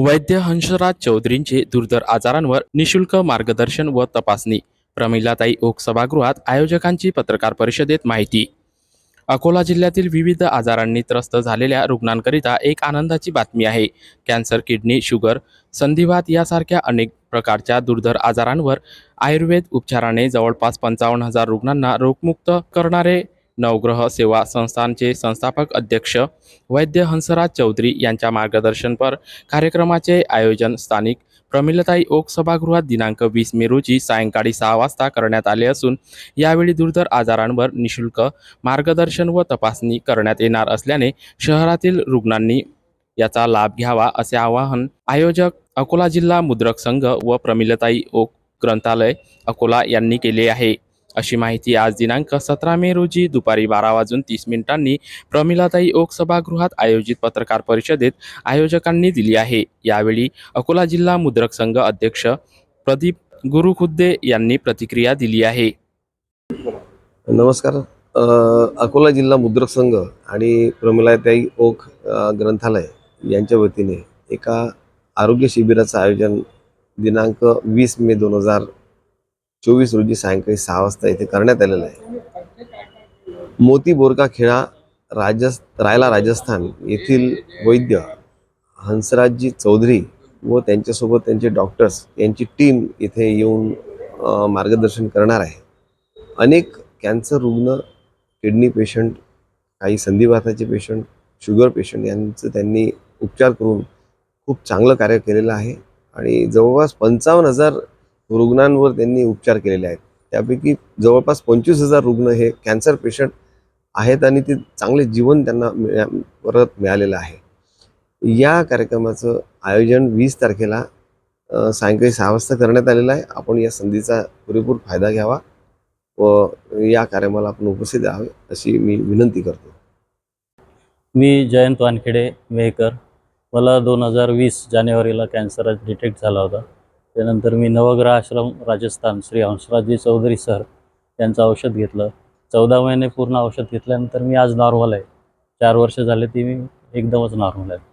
वैद्य हंसराज चौधरींचे दुर्धर आजारांवर निशुल्क मार्गदर्शन व तपासणी. प्रमिलाताई ओक सभागृहात आयोजकांची पत्रकार परिषदेत माहिती. अकोला जिल्ह्यातील विविध आजारांनी त्रस्त झालेल्या रुग्णांकरिता एक आनंदाची बातमी आहे. कॅन्सर किडनी शुगर संधिवात यासारख्या अनेक प्रकारच्या दुर्धर आजारांवर आयुर्वेद उपचाराने जवळपास पंचावन्न हजार रुग्णांना रोगमुक्त करणारे नवग्रह सेवा संस्थानचे संस्थापक अध्यक्ष वैद्य हंसराज चौधरी यांच्या मार्गदर्शनपर कार्यक्रमाचे आयोजन स्थानिक प्रमिलताई ओक सभागृहात दिनांक वीस मे रोजी सायंकाळी सहा वाजता करण्यात आले असून यावेळी दुर्धर आजारांवर निशुल्क मार्गदर्शन व तपासणी करण्यात येणार असल्याने शहरातील रुग्णांनी याचा लाभ घ्यावा असे आवाहन आयोजक अकोला जिल्हा मुद्रक संघ व प्रमिलताई ओक ग्रंथालय अकोला यांनी केले आहे. अशी माहिती आज दिनांक सतरा मे रोजी दुपारी बारा वाजून तीस मिनिटांनी प्रमिलाताई ओक सभागृहात आयोजित पत्रकार परिषदेत आयोजकांनी दिली आहे. यावेळी अकोला जिल्हा मुद्रक संघ अध्यक्ष प्रदीप गुरुखुद्दे यांनी प्रतिक्रिया दिली आहे. नमस्कार. अकोला जिल्हा मुद्रक संघ आणि प्रमिलाताई ओक ग्रंथालय यांच्या वतीने एका आरोग्य शिबिराचं आयोजन दिनांक वीस मे दोन हजार चोवीस रोजी सायंकाळी सहा वाजता येथे करण्यात आलेलं आहे. मोती बोरका खेळा राजस रायला राजस्थान येथील वैद्य हंसराजजी चौधरी व त्यांच्यासोबत त्यांचे डॉक्टर्स यांची टीम इथे येऊन मार्गदर्शन करणार आहे. अनेक कॅन्सर रुग्ण किडनी पेशंट काही संधिवाताचे पेशंट शुगर पेशंट यांचं त्यांनी उपचार करून खूप चांगलं कार्य केलेलं आहे. आणि जवळपास पंचावन्न हजार रुग्णांवर त्यांनी उपचार केलेले आहेत. त्यापैकी जवळपास पंचवीस हजार रुग्ण हे कॅन्सर पेशंट आहेत आणि ते चांगले जीवन त्यांना मिळा परत मिळालेलं आहे. या कार्यक्रमाचं आयोजन वीस तारखेला सायंकाळी सहा वाजता करण्यात आलेलं आहे. आपण या संधीचा पुरेपूर फायदा घ्यावा व या कार्यक्रमाला आपण उपस्थित राहावे अशी मी विनंती करतो. मी जयंत वानखेडे मेहकर मला दोन हजार वीस जानेवारीला कॅन्सर डिटेक्ट झाला होता. त्यानंतर मी नवग्रह आश्रम राजस्थान श्री हंसराजजी चौधरी सर यांचं औषध घेतलं. चौदा महिने पूर्ण औषध घेतल्यानंतर मी आज नॉर्मल आहे. चार वर्ष झाले ती मी एकदमच नॉर्मल आहे.